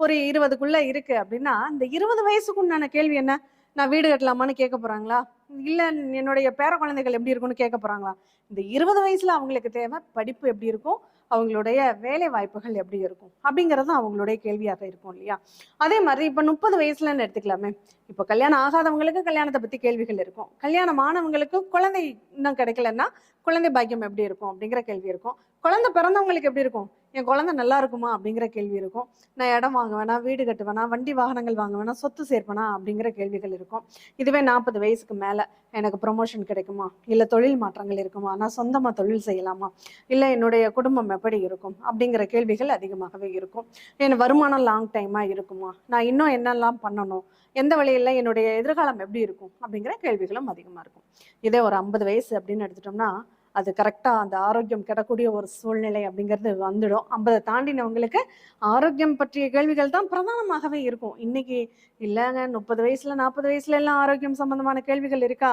ஒரு இருபதுக்குள்ள இருக்கு அப்படின்னா இந்த இருபது வயசுக்குண்டான கேள்வி என்ன? நான் வீடு கட்டலாமான்னு கேட்க போறாங்களா? இல்லை என்னுடைய பேர குழந்தைகள் எப்படி இருக்கும்னு கேட்க போகிறாங்களா இந்த இருபது வயசில் அவங்களுக்கு தேவை படிப்பு எப்படி இருக்கும் அவங்களுடைய வேலை வாய்ப்புகள் எப்படி இருக்கும் அப்படிங்கிறதும் அவங்களுடைய கேள்வியாக இருக்கும் இல்லையா? அதே மாதிரி இப்போ முப்பது வயசுலன்னு எடுத்துக்கலாமே. இப்போ கல்யாணம் ஆகாதவங்களுக்கு கல்யாணத்தை பற்றி கேள்விகள் இருக்கும். கல்யாணம் ஆனவங்களுக்கு குழந்தை இன்னும் கிடைக்கலன்னா குழந்தை பாக்கியம் எப்படி இருக்கும் அப்படிங்கிற கேள்வி இருக்கும். குழந்தை பிறந்தவங்களுக்கு எப்படி இருக்கும்? என் குழந்தை நல்லா இருக்குமா அப்படிங்கிற கேள்வி இருக்கும். நான் இடம் வாங்குவேனா வீடு கட்டுவேனா வண்டி வாகனங்கள் வாங்குவேனா சொத்து சேர்ப்பேனா அப்படிங்கிற கேள்விகள் இருக்கும். இதுவே நாற்பது வயசுக்கு மேல எனக்கு ப்ரொமோஷன் கிடைக்குமா? இல்லை தொழில் மாற்றங்கள் இருக்குமா? நான் சொந்தமாக தொழில் செய்யலாமா? இல்லை என்னுடைய குடும்பம் எப்படி இருக்கும்? அப்படிங்கிற கேள்விகள் அதிகமாகவே இருக்கும். என் வருமானம் லாங் டைமா இருக்குமா? நான் இன்னும் என்னெல்லாம் பண்ணணும்? எந்த வழியில என்னுடைய எதிர்காலம் எப்படி இருக்கும்? அப்படிங்கிற கேள்விகளும் அதிகமாக இருக்கும். இதே ஒரு ஐம்பது வயசு அப்படின்னு எடுத்துட்டோம்னா அது கரெக்டா அந்த ஆரோக்கியம் கிடக்கூடிய ஒரு சூழ்நிலை அப்படிங்கிறது வந்துடும். ஐம்பதை தாண்டினவங்களுக்கு ஆரோக்கியம் பற்றிய கேள்விகள் தான் பிரதானமாகவே இருக்கும். இன்னைக்கு இல்லைங்க முப்பது வயசுல நாற்பது வயசுல எல்லாம் ஆரோக்கியம் சம்பந்தமான கேள்விகள் இருக்கா?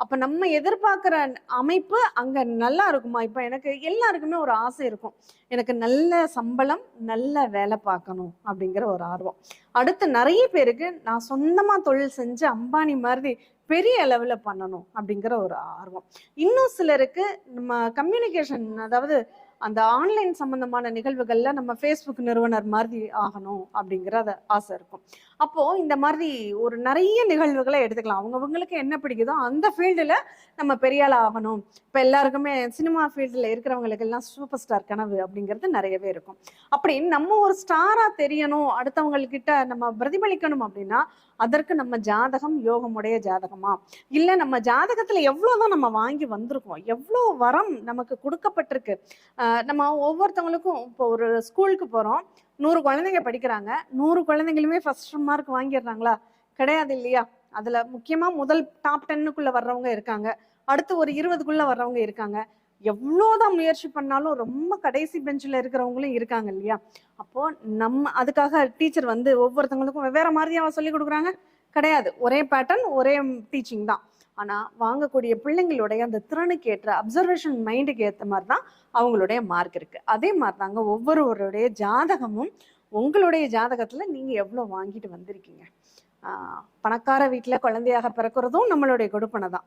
அப்ப நம்ம எதிர்பார்க்குற அமைப்பு அங்க நல்லா இருக்குமா? இப்ப எனக்கு எல்லாருக்குமே ஒரு ஆசை இருக்கும். எனக்கு நல்ல சம்பளம் நல்ல வேலை பார்க்கணும் அப்படிங்கிற ஒரு ஆர்வம். அடுத்து நிறைய பேருக்கு நான் சொந்தமா தொழில் செஞ்சு அம்பானி மாதிரி பெரிய அளவுல பண்ணணும் அப்படிங்கிற ஒரு ஆர்வம். இன்னும் சிலருக்கு நம்ம கம்யூனிகேஷன் அதாவது அந்த ஆன்லைன் சம்பந்தமான நிகழ்வுகள்ல நம்ம ஃபேஸ்புக் நிறுவனர் மாதிரி ஆகணும் அப்படிங்கிற ஆசை இருக்கும். அப்போ இந்த மாதிரி ஒரு நிறைய நிகழ்வுகளை எடுத்துக்கலாம். அவங்கவுங்களுக்கு என்ன பிடிக்குதோ அந்த ஃபீல்டுல நம்ம பெரிய ஆகணும். இப்ப எல்லாருக்குமே சினிமா ஃபீல்டுல இருக்கிறவங்களுக்கு எல்லாம் சூப்பர் ஸ்டார் கனவு அப்படிங்கிறது நிறையவே இருக்கும். அப்படி நம்ம ஒரு ஸ்டாரா தெரியணும் அடுத்தவங்கக்கிட்ட நம்ம பிரதிபலிக்கணும் அப்படின்னா அதற்கு நம்ம ஜாதகம் யோகமுடைய ஜாதகமா? இல்லை நம்ம ஜாதகத்தில் எவ்வளோதான் நம்ம வாங்கி வந்திருக்கோம் எவ்வளோ வரம் நமக்கு கொடுக்கப்பட்டிருக்கு. நம்ம ஒவ்வொருத்தவங்களுக்கும் இப்போ ஒரு ஸ்கூலுக்கு போகிறோம் நூறு குழந்தைங்க படிக்கிறாங்க. நூறு குழந்தைங்களுமே ஃபர்ஸ்ட் மார்க் வாங்கிடுறாங்களா? கிடையாது இல்லையா? அதுல முக்கியமா முதல் டாப் டென்னுக்குள்ள வர்றவங்க இருக்காங்க. அடுத்து ஒரு இருபதுக்குள்ள வர்றவங்க இருக்காங்க. எவ்வளோதான் முயற்சி பண்ணாலும் ரொம்ப கடைசி பெஞ்சில் இருக்கிறவங்களும் இருக்காங்க இல்லையா? அப்போ நம்ம அதுக்காக டீச்சர் வந்து ஒவ்வொருத்தவங்களுக்கும் வெவ்வேறு மாதிரியாக சொல்லி கொடுக்குறாங்க. கிடையாது. ஒரே பேட்டர்ன் ஒரே டீச்சிங் தான். ஆனா வாங்கக்கூடிய பிள்ளைங்களுடைய அந்த திறனுக்கு ஏற்ற அப்சர்வேஷன் மைண்டுக்கு ஏற்ற மாதிரி தான் அவங்களுடைய மார்க் இருக்கு. அதே மாதிரி தாங்க ஒவ்வொருவருடைய ஜாதகமும் உங்களுடைய ஜாதகத்துல நீங்க எவ்வளோ வாங்கிட்டு வந்திருக்கீங்க? ஆஹ் பணக்கார வீட்டுல குழந்தையாக பிறக்கிறதும் நம்மளுடைய கொடுப்பனை தான்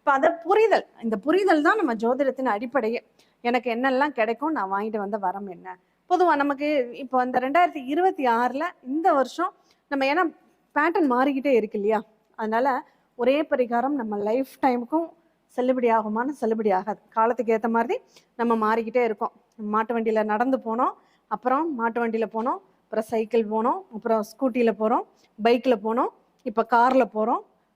இப்போ அதை புரிதல். இந்த புரிதல் தான் நம்ம ஜோதிடத்தின் அடிப்படையே. எனக்கு என்னெல்லாம் கிடைக்கும் நான் வாங்கிட்டு வந்த வரம் என்ன? பொதுவாக நமக்கு இப்போ இந்த ரெண்டாயிரத்தி இருபத்தி ஆறில் இந்த வருஷம் நம்ம ஏன்னா பேட்டர்ன் மாறிக்கிட்டே இருக்கு இல்லையா? அதனால் ஒரே பரிகாரம் நம்ம லைஃப் டைமுக்கும் செல்லுபடி ஆகுமான்னு செல்லுபடி ஆகாது. காலத்துக்கு ஏற்ற மாதிரி நம்ம மாறிக்கிட்டே இருக்கோம். மாட்டு வண்டியில் நடந்து போனோம் அப்புறம் மாட்டு வண்டியில் போனோம் அப்புறம் சைக்கிள் போனோம் அப்புறம் ஸ்கூட்டியில் போகிறோம் பைக்கில் போனோம் இப்போ காரில் போகிறோம்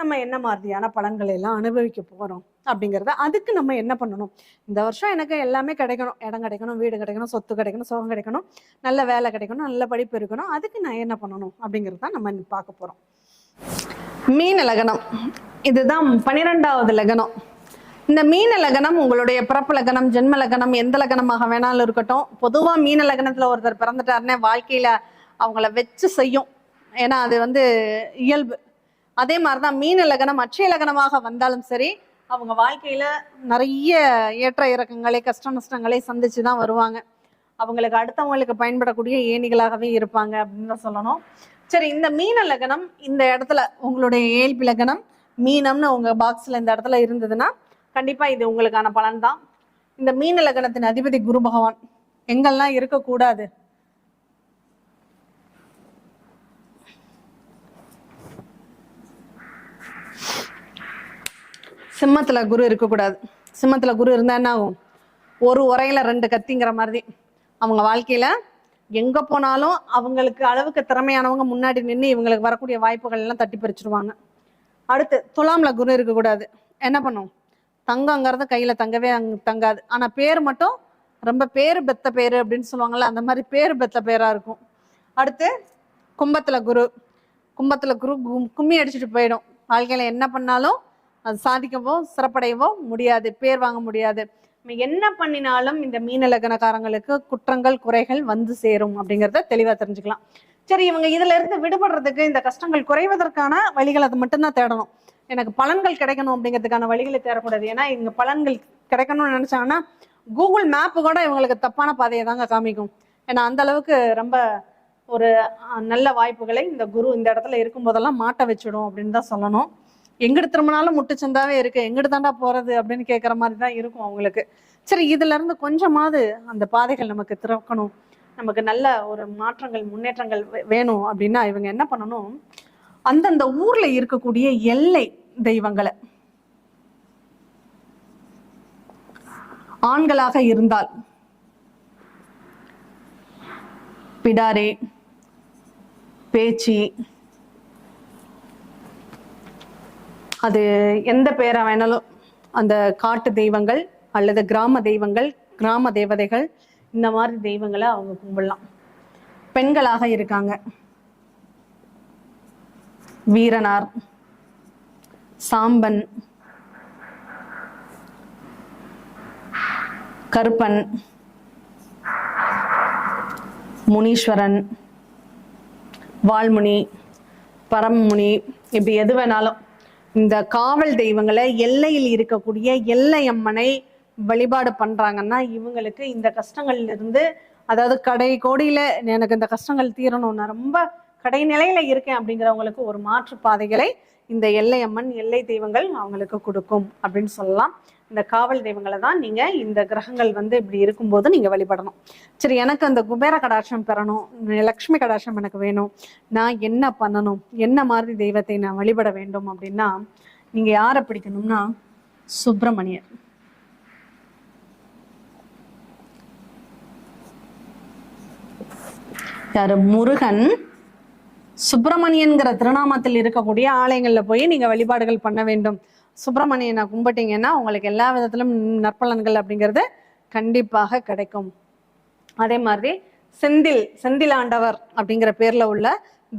நம்ம என்ன மாதிரியான பலன்களை எல்லாம் அனுபவிக்க போகிறோம் அப்படிங்கிறத அதுக்கு நம்ம என்ன பண்ணணும்? இந்த வருஷம் எனக்கு எல்லாமே கிடைக்கணும். இடம் கிடைக்கணும் வீடு கிடைக்கணும் சொத்து கிடைக்கணும் சுகம் கிடைக்கணும் நல்ல வேலை கிடைக்கணும் நல்ல படிப்பு இருக்கணும். அதுக்கு நான் என்ன பண்ணணும் அப்படிங்கிறது தான் நம்ம பார்க்க போகிறோம் மீன லகனம் இதுதான் பன்னிரெண்டாவது லகனம் இந்த மீன லகனம் உங்களுடைய பிறப்பு லகனம் ஜென்ம லகனம் எந்த லகனமாக வேணாலும் இருக்கட்டும். பொதுவாக மீன லகனத்தில் ஒருத்தர் பிறந்துட்டாருன்னே வாழ்க்கையில் அவங்கள வச்சு செய்யும். ஏன்னா அது வந்து இயல்பு. அதே மாதிரிதான் மீன லக்னம் அட்சய லக்னமாக வந்தாலும் சரி அவங்க வாழ்க்கையில நிறைய ஏற்ற இறக்கங்களை கஷ்ட நஷ்டங்களை சந்திச்சு தான் வருவாங்க. அவங்களுக்கு அடுத்தவங்களுக்கு பயன்படக்கூடிய ஏணிகளாகவே இருப்பாங்க அப்படின்னு தான் சொல்லணும். சரி இந்த மீன லக்னம் இந்த இடத்துல உங்களுடைய ஏழ்பி லக்னம் மீனம்னு உங்க பாக்ஸ்ல இந்த இடத்துல இருந்ததுன்னா கண்டிப்பா இது உங்களுக்கான பலன் தான். இந்த மீன லக்னத்தின் அதிபதி குரு பகவான். எங்கெல்லாம் இருக்கக்கூடாது? சிம்மத்தில் குரு இருக்கக்கூடாது. சிம்மத்தில் குரு இருந்தா என்ன ஆகும்? ஒரு உரையில ரெண்டு கத்திங்கிற மாதிரி. அவங்க வாழ்க்கையில எங்க போனாலும் அவங்களுக்கு அளவுக்கு திறமையானவங்க முன்னாடி நின்று இவங்களுக்கு வரக்கூடிய வாய்ப்புகள் எல்லாம் தட்டி பறிச்சிருவாங்க அடுத்து துலாமில் குரு இருக்கக்கூடாது. என்ன பண்ணும்? தங்கங்கிறது கையில தங்கவே அங்க தங்காது. ஆனா பேர் மட்டும் ரொம்ப பேர் பெத்த பேர் அப்படின்னு சொல்லுவாங்கல்ல அந்த மாதிரி பேர் பெத்த பேரா இருக்கும். அடுத்து கும்பத்துல குரு. கும்பத்துல குரு கும்மி அடிச்சுட்டு போயிடும். வாழ்க்கையில என்ன பண்ணாலும் அது சாதிக்கவோ சிறப்படையவோ முடியாது பேர் வாங்க முடியாது. என்ன பண்ணினாலும் இந்த மீன லக்னக்காரங்களுக்கு குற்றங்கள் குறைகள் வந்து சேரும் அப்படிங்கிறத தெளிவா தெரிஞ்சுக்கலாம். சரி இவங்க இதுல இருந்து விடுபடுறதுக்கு இந்த கஷ்டங்கள் குறைவதற்கான வழிகள் அது மட்டும்தான் தேடணும். எனக்கு பலன்கள் கிடைக்கணும் அப்படிங்கிறதுக்கான வழிகளை தேடக்கூடாது. ஏன்னா இங்க பலன்கள் கிடைக்கணும்னு நினைச்சாங்கன்னா கூகுள் மேப்பு கூட இவங்களுக்கு தப்பான பாதையை தாங்க காமிக்கும். ஏன்னா அந்த அளவுக்கு ரொம்ப ஒரு நல்ல வாய்ப்புகளை இந்த குரு இந்த இடத்துல இருக்கும் போதெல்லாம் மாட்ட வச்சிடும் அப்படின்னு தான் சொல்லணும். எங்கிட்டு திரும்பினாலும் முட்டுச்சந்தாவே இருக்கு. எங்கிட்டு தாண்டா போறது அப்படின்னு கேட்குற மாதிரி தான் இருக்கும் அவங்களுக்கு. சரி இதுல இருந்து கொஞ்சமாவது அந்த பாதைகள் நமக்கு திறக்கணும். நமக்கு நல்ல ஒரு மாற்றங்கள் முன்னேற்றங்கள் வே- வேணும் அப்படின்னா இவங்க என்ன பண்ணணும்? அந்தந்த ஊர்ல இருக்கக்கூடிய எல்லை தெய்வங்களை. ஆண்களாக இருந்தால் பிடாரி பேச்சி அது எந்த பேரை வேணாலும் அந்த காட்டு தெய்வங்கள் அல்லது கிராம தெய்வங்கள் கிராம தேவதைகள் இந்த மாதிரி தெய்வங்களை அவங்க கும்பிடலாம். பெண்களாக இருக்காங்க. வீரனார் சாம்பன் கருப்பன் முனீஸ்வரன் வால்முனி பரமமுனி இப்படி எது வேணாலும். இந்த காவல் தெய்வங்களை எல்லையில் இருக்கக்கூடிய எல்லை அம்மனை வழிபாடு பண்ணுறாங்கன்னா இவங்களுக்கு இந்த கஷ்டங்கள்ல இருந்து அதாவது கடை கோடியில எனக்கு இந்த கஷ்டங்கள் தீரணும்னா ரொம்ப கடைநிலையில இருக்கேன் அப்படிங்கிறவங்களுக்கு ஒரு மாற்று பாதைகளை இந்த எல்லை அம்மன் எல்லை தெய்வங்கள் அவங்களுக்கு கொடுக்கும் அப்படின்னு சொல்லலாம். இந்த காவல் தெய்வங்களை தான் நீங்க இந்த கிரகங்கள் வந்து இப்படி இருக்கும்போது நீங்க வழிபடணும். சரி எனக்கு அந்த குபேர கடாட்சம் பெறணும் லக்ஷ்மி கடாட்சம் எனக்கு வேணும் நான் என்ன பண்ணணும் என்ன மாதிரி தெய்வத்தை நான் வழிபட வேண்டும் அப்படின்னா நீங்க யாரை பிடிக்கணும்னா சுப்பிரமணியர். யாரு? முருகன். சுப்பிரமணியன்கிற திருநாமத்தில் இருக்கக்கூடிய ஆலயங்கள்ல போய் நீங்க வழிபாடுகள் பண்ண வேண்டும். சுப்பிரமணியனை கும்பிட்டீங்கன்னா உங்களுக்கு எல்லா விதத்திலும் நற்பலன்கள் அப்படிங்கிறது கண்டிப்பாக கிடைக்கும். அதே மாதிரி செந்தில் செந்தில் ஆண்டவர் அப்படிங்கிற பேர்ல உள்ள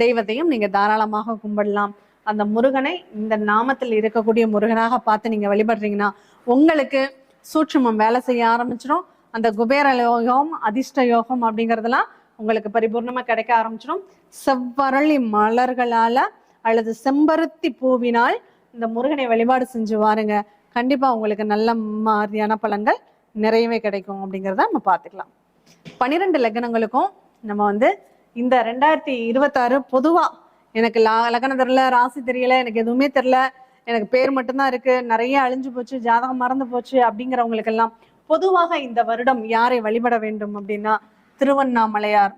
தெய்வத்தையும் நீங்க தாராளமாக கும்பிடலாம். அந்த முருகனை இந்த நாமத்தில் இருக்கக்கூடிய முருகனாக பார்த்து நீங்க வழிபடுறீங்கன்னா உங்களுக்கு சூட்சுமம் வேலை செய்ய ஆரம்பிச்சிடும் அந்த குபேர யோகம் அதிர்ஷ்ட யோகம் அப்படிங்கறதெல்லாம் உங்களுக்கு பரிபூர்ணமா கிடைக்க ஆரம்பிச்சிடும் செவ்வரளி மலர்களால அல்லது செம்பருத்தி பூவினால் இந்த முருகனை வழிபாடு செஞ்சு வாருங்க. கண்டிப்பா உங்களுக்கு நல்ல மாதிரியான பலன்கள் நிறையவே கிடைக்கும் அப்படிங்கிறத நம்ம பார்த்துக்கலாம். பன்னிரெண்டு லக்னங்களுக்கும் நம்ம வந்து இந்த ரெண்டாயிரத்தி இருபத்தாறு பொதுவா எனக்கு லா- லக்னம் தெரியல ராசி தெரியல எனக்கு எதுவுமே தெரியல. எனக்கு பேர் மட்டும்தான் இருக்கு. நிறைய அழிஞ்சு போச்சு ஜாதகம் மறந்து போச்சு அப்படிங்கிறவங்களுக்கெல்லாம் பொதுவாக இந்த வருடம் யாரை வழிபட வேண்டும் அப்படின்னா திருவண்ணாமலையார்.